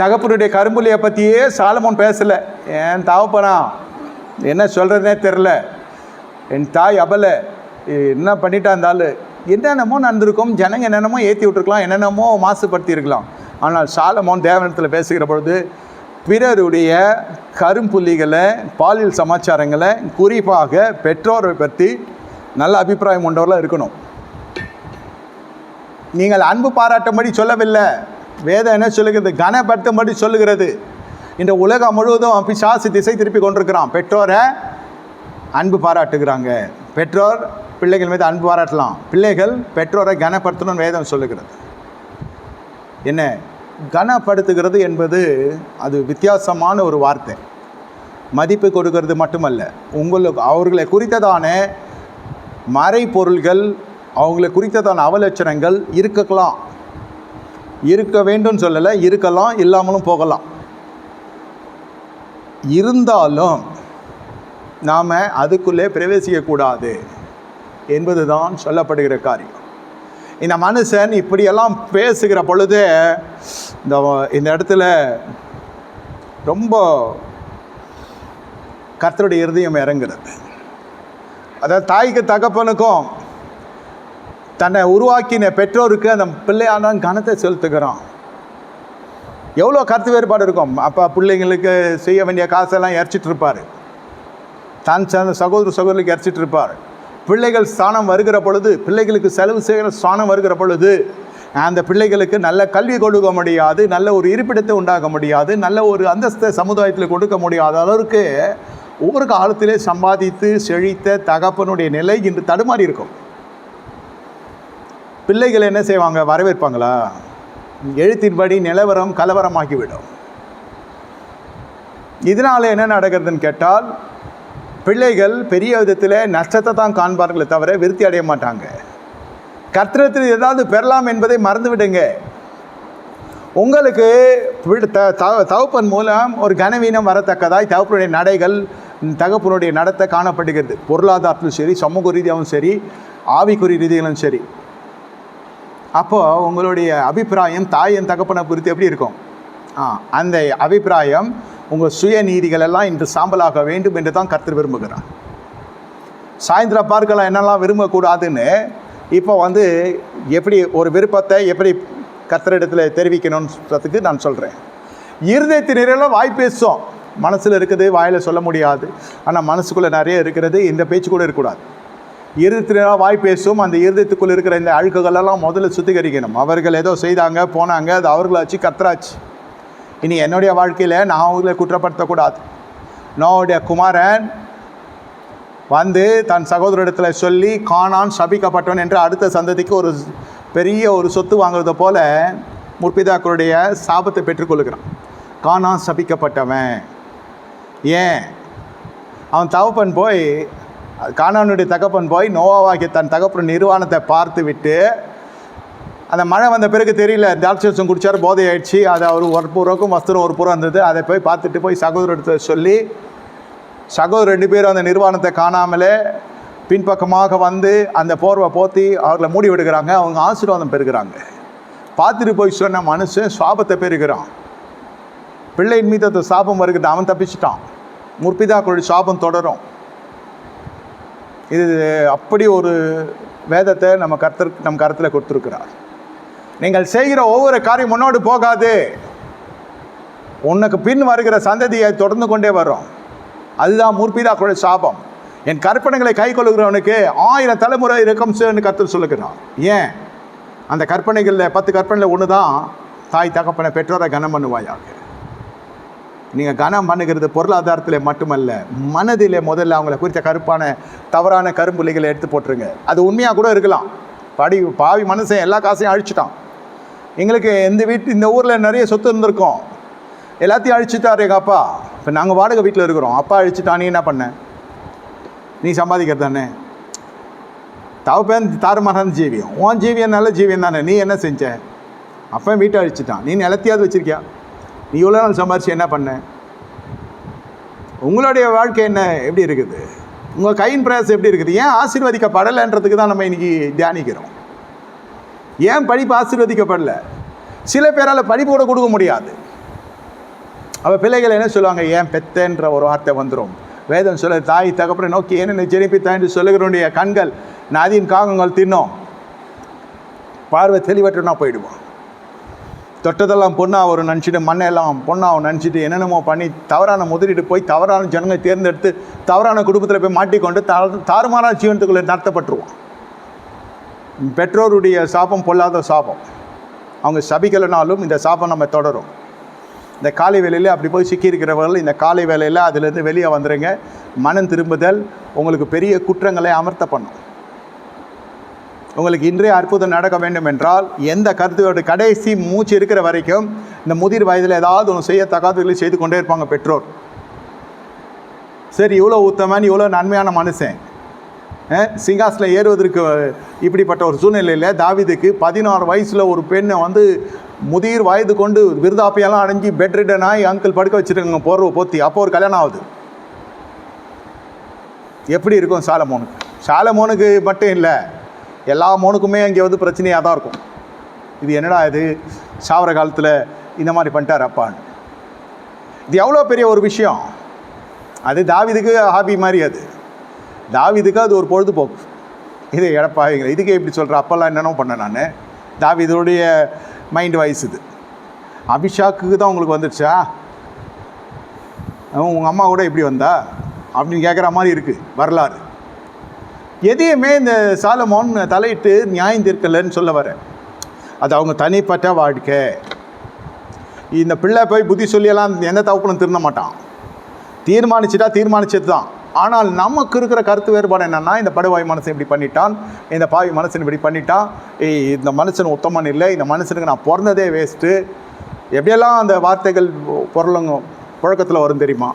தகப்பனுடைய கரும்புலியை பற்றியே சாலமோன் பேசலை. என் தாவப்பனா? என்ன சொல்கிறதுனே தெரில என் தாய் அபலை என்ன பண்ணிட்டா இருந்தாலும் என்னென்னமோ நடந்திருக்கும் ஜனங்க என்னென்னமோ ஏற்றி விட்டுருக்கலாம் என்னென்னமோ மாசுபடுத்தியிருக்கலாம் ஆனால் சாலமோன் தேவனத்தில் பேசுகிற பொழுது பிறருடைய கரும்புள்ளிகளை பாலியல் சமாச்சாரங்களை குறிப்பாக பெற்றோரை பற்றி நல்ல அபிப்பிராயம் கொண்டவர்களாக இருக்கணும். நீங்கள் அன்பு பாராட்டும்படி சொல்லவில்லை. வேதம் என்ன சொல்லுகிறது? கனப்படுத்தும்படி சொல்லுகிறது. இந்த உலகம் முழுவதும் பிசாசு திசை திருப்பி கொண்டிருக்கிறான். பெற்றோரை அன்பு பாராட்டுகிறாங்க. பெற்றோர் பிள்ளைகள் மீது அன்பு பாராட்டலாம். பிள்ளைகள் பெற்றோரை கனப்படுத்தணும்னு வேதம் சொல்லுகிறது. என்ன? கனப்படுத்துகிறது என்பது அது வித்தியாசமான ஒரு வார்த்தை. மதிப்பு கொடுக்கிறது மட்டுமல்ல. உங்களுக்கு அவர்களை குறித்ததான மறைப்பொருள்கள் அவங்களை குறித்ததான அவலட்சணங்கள் இருக்கலாம் இருக்க வேண்டும் சொல்லலை இருக்கலாம் இல்லாமலும் போகலாம். இருந்தாலும் நாம் அதுக்குள்ளே பிரவேசிக்கக்கூடாது என்பது தான் சொல்லப்படுகிற காரியம். இந்த மனுஷன் இப்படியெல்லாம் பேசுகிற பொழுது இந்த இந்த இடத்துல ரொம்ப கர்த்தருடைய இருதயம் இறங்குறது அதாவது தாய்க்கு தகப்பனுக்கும் தன்னை உருவாக்கின பெற்றோருக்கு அந்த பிள்ளையானவன் கனத்தை செலுத்துகிறான் எவ்வளோ கருத்து வேறுபாடு இருக்கும்? அப்போ பிள்ளைங்களுக்கு செய்ய வேண்டிய காசெல்லாம் இறைச்சிட்டு இருப்பார். தான் சேர்ந்த சகோதர சகோதரிக்கு இறச்சிட்டு இருப்பார். பிள்ளைகள் ஸ்தானம் வருகிற பொழுது பிள்ளைகளுக்கு செலவு செய்கிற ஸ்தானம் வருகிற பொழுது அந்த பிள்ளைகளுக்கு நல்ல கல்வி கொடுக்க முடியாது நல்ல ஒரு இருப்பிடத்தை உண்டாக்க முடியாது நல்ல ஒரு அந்தஸ்தை சமுதாயத்தில் கொடுக்க முடியாத அளவுக்கு ஒவ்வொரு காலத்திலே சம்பாதித்து செழித்த தகப்பனுடைய நிலை இன்று தடுமாறி இருக்கும். பிள்ளைகள் என்ன செய்வாங்க? வரவேற்பாங்களா? எழுத்தின்படி நிலவரம் கலவரமாகிவிடும். இதனால் என்ன நடக்கிறதுன்னு கேட்டால் பிள்ளைகள் பெரிய விதத்தில் நஷ்டத்தை தான் காண்பார்களே தவிர விருத்தி அடைய மாட்டாங்க. கர்த்தத்தில் ஏதாவது பெறலாம் என்பதை மறந்துவிடுங்க. உங்களுக்கு தகப்பன் மூலம் ஒரு கனவீனம் வரத்தக்கதாய் தகப்பனுடைய நடைகள் தகப்பனுடைய நடத்தை காணப்படுகிறது. பொருளாதாரத்திலும் சரி சமூக ரீதியாகவும் சரி ஆவிக்குறி ரீதியிலும் சரி. அப்போ உங்களுடைய அபிப்பிராயம் தாயின் தகப்பனை குறித்து எப்படி இருக்கும்? ஆ அந்த அபிப்பிராயம் உங்கள் சுயநீதிகள் எல்லாம் இன்று சாம்பலாக வேண்டும் என்று தான் கருத்து விரும்புகிறார். சாயந்தரம் பார்க்கலாம் என்னெல்லாம் விரும்பக்கூடாதுன்னு. இப்போ வந்து எப்படி ஒரு விருப்பத்தை எப்படி கர்த்தரிடத்தில் தெரிவிக்கணும்ன்றதுக்கு நான் சொல்கிறேன் இருதயத்து நிறைய வாய் பேசும். மனசில் இருக்குது வாயில் சொல்ல முடியாது. ஆனால் மனசுக்குள்ளே நிறைய இருக்கிறது இந்த பேச்சு கூட இருக்கக்கூடாது. இருதயத்தினால் வாய் பேசும் அந்த இருதயத்துக்குள்ளே இருக்கிற இந்த அழுக்குகளெல்லாம் முதல்ல சுத்திகரிக்கணும். அவர்கள் ஏதோ செய்தாங்க போனாங்க அது அவர்களாச்சு கத்தராச்சு இனி என்னுடைய வாழ்க்கையில் நான் அவங்களை குற்றப்படுத்தக்கூடாது. நோவுடைய குமாரன் வந்து தன் சகோதரிடத்தில் சொல்லி காணான் சபிக்கப்பட்டவன் என்று அடுத்த சந்ததிக்கு ஒரு பெரிய ஒரு சொத்து வாங்குறது போல முற்பிதாக்களுடைய சாபத்தை பெற்றுக்கொள்கிறான் காணான் சபிக்கப்பட்டவன். ஏன்? அவன் தவப்பன் போய் கானானுடைய தகப்பன் போய் நோவாவாகிய தன் தகப்பன் நிர்வாணத்தை பார்த்து விட்டு அந்த மழை வந்த பிறகு தெரியல தாட்சம் குடித்தார் போதை ஆயிடுச்சு அது அவர் ஒரு புறக்கும் வஸ்திரம் ஒரு புறம் இருந்தது. அதை போய் பார்த்துட்டு போய் சகோதரத்தை சொல்லி சகோதரர் ரெண்டு பேரும் அந்த நிர்வாணத்தை காணாமலே பின்பக்கமாக வந்து அந்த போர்வை போத்தி அவர்களை மூடி விடுகிறாங்க. அவங்க ஆசீர்வாதம் பெறுகிறாங்க. பார்த்துட்டு போய் சொன்ன மனுஷன் சாபத்தை பெறுகிறான். பிள்ளையின் மீது அந்த சாபம் வருகிறது. அவன் தப்பிச்சிட்டான். முற்பிதாக்களுடைய சாபம் தொடரும். இது அப்படி ஒரு வேதத்தை நம்ம கருத்து நம் கருத்தில் கொடுத்துருக்கிறார். நீங்கள் செய்கிற ஒவ்வொரு காரியம் முன்னோடு போகாது. உனக்கு பின் வருகிற சந்ததியை தொடர்ந்து கொண்டே வரும் அதுதான் முற்பிதாக்களுடைய சாபம். என் கற்பனைகளை கை கொள்ளுகிறவனுக்கு ஆயிரம் தலைமுறை இருக்கும் கருத்து சொல்லுகிறான் ஏன்? அந்த கற்பனைகளில் பத்து கற்பனையில் ஒன்று தான் தாய் தகப்பனை பெற்றோரை கனம் பண்ணுவாயாக. நீங்கள் கனம் பண்ணுகிறது பொருளாதாரத்தில் மட்டுமல்ல மனதிலே முதல்ல அவங்கள குறித்த கருப்பான தவறான கரும்புள்ளிகளை எடுத்து போட்டுருங்க. அது உண்மையாக கூட இருக்கலாம். படி பாவி மனுஷன் எல்லா காசையும் அழிச்சிட்டான். எங்களுக்கு இந்த வீட்டு இந்த ஊரில் நிறைய சொத்து இருந்திருக்கோம். எல்லாத்தையும் அழிச்சிட்டார் எங்கள் அப்பா இப்போ நாங்கள் வாடகை வீட்டில் இருக்கிறோம். அப்பா அழிச்சிட்டான் நீ என்ன பண்ண? நீ சம்பாதிக்கிறது தானே? தவப்பேன் தாறுமாறான ஜீவியம். உன் ஜீவியம் நல்ல ஜீவியம் தானே. நீ என்ன செஞ்ச? அப்போ வீட்டை அழிச்சிட்டான். நீ நிலத்தையாவது வச்சிருக்கியா? நீ இவ்வளோ நாள் சம்பாரிச்சு என்ன பண்ண? உங்களுடைய வாழ்க்கை என்ன? எப்படி இருக்குது? உங்கள் கையின் பிரயாசம் எப்படி இருக்குது? ஏன் ஆசீர்வதிக்கப்படலைன்றதுக்கு தான் நம்ம இன்னைக்கு தியானிக்கிறோம். ஏன் படிப்பு ஆசீர்வதிக்கப்படலை? சில பேரால் படிப்பு கூட கொடுக்க முடியாது. அவள் பிள்ளைகள் என்ன சொல்லுவாங்க? ஏன் பெத்தேன்ற ஒரு வார்த்தை வந்துடும் வேதம் சொல்ல தாய் தகப்பனை நோக்கி என்ன ஜெனிப்பித்தா என்று சொல்லுகிறனுடைய கண்கள் நதியின் காகங்கள் தின்னோம். பார்வை தெளிவற்றனா போயிடுவோம் தொட்டதெல்லாம் பொண்ணாக ஒரு நினச்சிட்டு மண்ணெல்லாம் பொண்ணாக நினச்சிட்டு என்னென்னமோ பண்ணி தவறான முதலீடு போய் தவறான ஜனங்களை தேர்ந்தெடுத்து தவறான குடும்பத்தில் போய் மாட்டிக்கொண்டு த தாறுமாறான ஜீவனத்துக்குள்ளே நடத்தப்பட்டுருவோம். பெற்றோருடைய சாபம் பொல்லாத சாபம். அவங்க சபிக்கலைனாலும் இந்த சாபம் நம்ம தொடரும். இந்த காலை வேலையில் அப்படி போய் சிக்கியிருக்கிறவர்கள் இந்த காலை வேலையில் அதிலேருந்து வெளியே வந்துடுங்க மனம் திரும்புதல் உங்களுக்கு பெரிய குற்றங்களை அமர்த்த பண்ணும் உங்களுக்கு இன்றைய அற்புதம் நடக்க வேண்டும் என்றால் எந்த கருத்தோட கடைசி மூச்சு இருக்கிற வரைக்கும் இந்த முதிர் வயதில் ஏதாவது ஒன்று செய்யத்தகாதவர்களை செய்து கொண்டே இருப்பாங்க பெற்றோர். சரி இவ்வளோ உத்தமன் இவ்வளோ நன்மையான மனுஷன். சிங்காசில் ஏறுவதற்கு இப்படிப்பட்ட ஒரு சூழ்நிலையில் தாவிதுக்கு பதினாறு வயசில் ஒரு பெண்ணை வந்து முதிர் வயது கொண்டு விருதாப்பையெல்லாம் அடைஞ்சி பெட் ஆகி அங்கிள் படுக்க வச்சுருக்காங்க போர்வை போத்தி. அப்போ ஒரு கல்யாணம் ஆகுது. எப்படி இருக்கும் சாலமோனுக்கு? சாலமோனுக்கு மட்டும் இல்லை. எல்லா மோனுக்குமே அங்கே வந்து பிரச்சனையாக தான் இருக்கும். இது என்னடா இது? சாவர காலத்தில் இந்த மாதிரி பண்ணிட்டார் அப்பான்னு. இது எவ்வளோ பெரிய ஒரு விஷயம்? அது தாவிதுக்கு ஹாபி மாதிரி அது. தாவிதுக்கு அது ஒரு பொழுதுபோக்கு. இது எடப்பாங்க இதுக்கே இப்படி சொல்கிற அப்போல்லாம் என்னென்ன பண்ணேன் நான். தாவிதோடைய மைண்ட் வாய்ஸ் இது. அபிஷாக்குக்கு தான் உங்களுக்கு வந்துடுச்சா உங்கள் அம்மா கூட எப்படி வந்தா? அப்படின்னு கேட்குற மாதிரி இருக்குது வரலாறு. எதையுமே இந்த சாலமோன் தலையிட்டு நியாயம் தீர்க்கலைன்னு சொல்ல வரேன். அது அவங்க தனிப்பட்ட வாழ்க்கை. இந்த பிள்ளை போய் புத்தி சொல்லியெல்லாம் எந்த தவப்பனும் திருந்த மாட்டான். தீர்மானிச்சிட்டா தீர்மானிச்சது தான். ஆனால் நமக்கு இருக்கிற கருத்து வேறுபாடு என்னென்னா இந்த படுவாய் மனுஷன் இப்படி பண்ணிட்டான் இந்த பாவி மனுஷன் இப்படி பண்ணிட்டான் ஏய் இந்த மனுஷன் உத்தமன் இல்லை இந்த மனுஷனுக்கு நான் பிறந்ததே வேஸ்ட்டு எப்படியெல்லாம் அந்த வார்த்தைகள் பொருளுங்க புழக்கத்தில் வரும் தெரியுமா?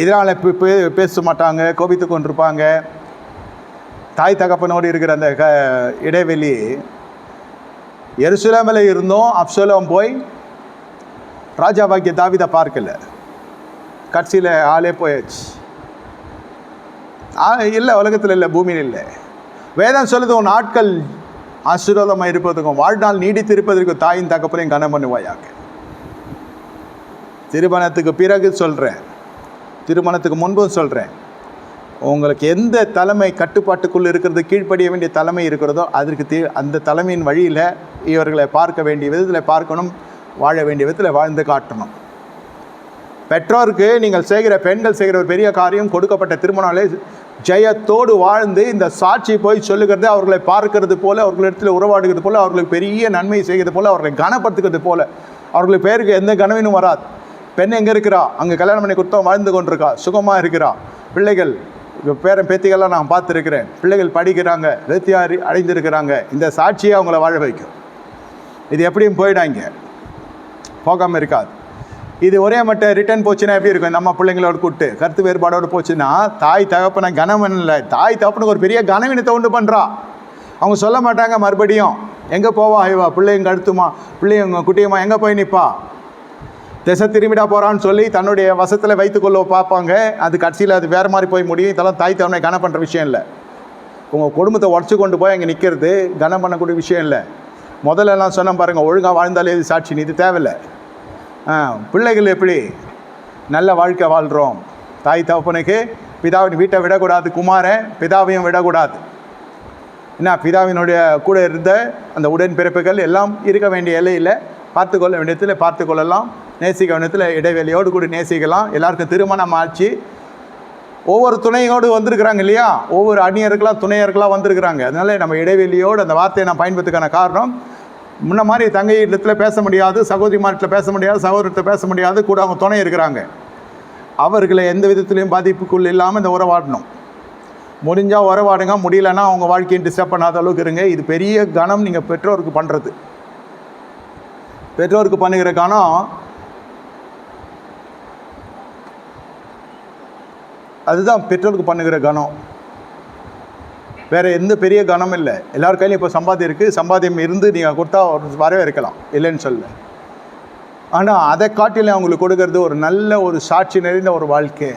இதனால் இப்போ பேச மாட்டாங்க கோபித்து கொண்டிருப்பாங்க. தாய் தகப்பனோடு இருக்கிற அந்த க இடைவெளி எருசலேமில் இருந்தும் அப்சலம் போய் ராஜாவாக்கிய தாவிதை பார்க்கல. கட்சியில் ஆளே போயாச்சு. ஆ இல்லை உலகத்தில் இல்லை பூமியில் இல்லை. வேதம் சொல்லுது உன் நாட்கள் ஆசீர்வாதமாக இருப்பதற்கும் வாழ்நாள் நீடித்திருப்பதற்கும் தாயின் தகப்பனையும் கனம் பண்ணுவாயாக. திருமணத்துக்கு பிறகு சொல்கிறேன் திருமணத்துக்கு முன்பும் சொல்கிறேன் உங்களுக்கு எந்த தலைமை கட்டுப்பாட்டுக்குள் இருக்கிறது கீழ்ப்படிய வேண்டிய தலைமை இருக்கிறதோ அதற்கு தீ அந்த தலைமையின் வழியில் இவர்களை பார்க்க வேண்டிய விதத்தில் பார்க்கணும் வாழ வேண்டிய விதத்தில் வாழ்ந்து காட்டணும். பெற்றோருக்கு நீங்கள் செய்கிற பெண்கள் செய்கிற ஒரு பெரிய காரியம் கொடுக்கப்பட்ட திருமணங்களே ஜெயத்தோடு வாழ்ந்து இந்த சாட்சி போய் சொல்லுகிறது அவர்களை பார்க்கறது போல அவர்களிடத்தில் உறவாடுகிறது போல அவர்களுக்கு பெரிய நன்மை செய்கிறது போல அவர்களை கனப்படுத்துகிறது போல அவர்களுக்கு பேருக்கு எந்த கனவினும் வராது. பெண் எங்கே இருக்கிறா? அங்கே கல்யாணம் பண்ணி கொடுத்தோம் வாழ்ந்து கொண்டிருக்கா? சுகமாக இருக்கிறா? பிள்ளைகள் பேரன் பேத்திகள்லாம் நான் பார்த்துருக்கிறேன். பிள்ளைகள் படிக்கிறாங்க வெத்தியாரி அடைந்திருக்கிறாங்க. இந்த சாட்சியை அவங்கள வாழ வைக்கும். இது எப்படியும் போயிடாங்க. போகாமல் இருக்காது. இது ஒரே மட்டும் ரிட்டர்ன் போச்சுன்னா எப்படி இருக்கும்? நம்ம பிள்ளைங்களோட கூப்பிட்டு. கருத்து வேறுபாடோடு போச்சுன்னா தாய் தகப்பனை கனவன் இல்லை? தாய் தகப்பனுக்கு ஒரு பெரிய கனவினத்தை உண்டு பண்ணுறா அவங்க சொல்ல மாட்டாங்க மறுபடியும். எங்கே போவா ஐவா பிள்ளைங்க கழுத்துமா பிள்ளைங்க குட்டியம்மா எங்கே போய் நிற்பா திசை திரும்பிடா போகிறான்னு சொல்லி தன்னுடைய வசத்தில் வைத்துக்கொள்ள பார்ப்பாங்க. அது கடைசியில் அது வேறு மாதிரி போய் முடியும். இதெல்லாம் தாய் தவணை கனம் பண்ணுற விஷயம் இல்லை. உங்கள் குடும்பத்தை உடச்சி கொண்டு போய் அங்கே நிற்கிறது கனம் பண்ணக்கூடிய விஷயம் இல்லை. முதல்ல எல்லாம் சொன்னேன் பாருங்கள் ஒழுங்காக வாழ்ந்தாலே இது சாட்சி இது தேவையில்லை. ஆ பிள்ளைகள் எப்படி? நல்ல வாழ்க்கை வாழ்கிறோம் தாய் தகப்பனுக்கு பிதாவின் வீட்டை விடக்கூடாது குமாரன் பிதாவையும் விடக்கூடாது. என்ன பிதாவினுடைய கூட இருந்த அந்த உடன்பிறப்புகள் எல்லாம் இருக்க வேண்டிய எல்லையில் பார்த்துக்கொள்ள வேண்டியதில் பார்த்துக்கொள்ளலாம். நேசிக்க வேண்டியத்தில் இடைவெளியோடு கூட நேசிக்கலாம். எல்லாருக்கும் திருமணம் ஆச்சு. ஒவ்வொரு துணையோடு வந்திருக்கிறாங்க இல்லையா? ஒவ்வொரு அந்நியர்களாக துணையர்களாக வந்திருக்கிறாங்க. அதனால நம்ம இடைவெளியோடு அந்த வார்த்தையை நான் பயன்படுத்துக்கான காரணம் முன்ன மாதிரி தங்கை இடத்துல பேச முடியாது சகோதரிமாரிடத்தில் பேச முடியாது சகோதரத்தில் பேச முடியாது கூட அவங்க துணை இருக்கிறாங்க. அவர்களை எந்த விதத்துலையும் பாதிப்புக்குள் இல்லாமல் இந்த உறவாடணும். முடிஞ்சால் உறவாடுங்க முடியலன்னா அவங்க வாழ்க்கையை டிஸ்டர்ப் பண்ணாத அளவுக்கு இருங்க. இது பெரிய கணம் நீங்கள் பெற்றோருக்கு பண்ணுறது பெற்றோருக்கு பண்ணுகிற கணம் அதுதான் பெற்றோருக்கு பண்ணுகிற கணம் வேறு எந்த பெரிய கணம் இல்லை. எல்லார் கையிலையும் இப்போ சம்பாத்தியம் இருக்குது சம்பாத்தியம் இருந்து நீங்கள் கொடுத்தா ஒரு வரவே இருக்கலாம் இல்லைன்னு சொல்ல ஆனால் அதை காட்டிலும் அவங்களுக்கு கொடுக்கறது ஒரு நல்ல ஒரு சாட்சி நிறைந்த ஒரு வாழ்க்கை.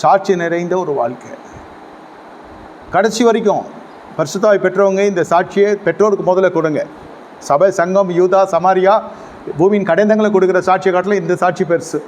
சாட்சி நிறைந்த ஒரு வாழ்க்கை. கடைசி வரைக்கும் பரிசுத்தாய் பெற்றவங்க இந்த சாட்சியை பெற்றோருக்கு முதல்ல கொடுங்க. சபை சங்கம் யூதா சமாரியா பூமியின் கடைந்தங்களை கொடுக்குற சாட்சியை காட்டிலும் இந்த சாட்சி பெருசு.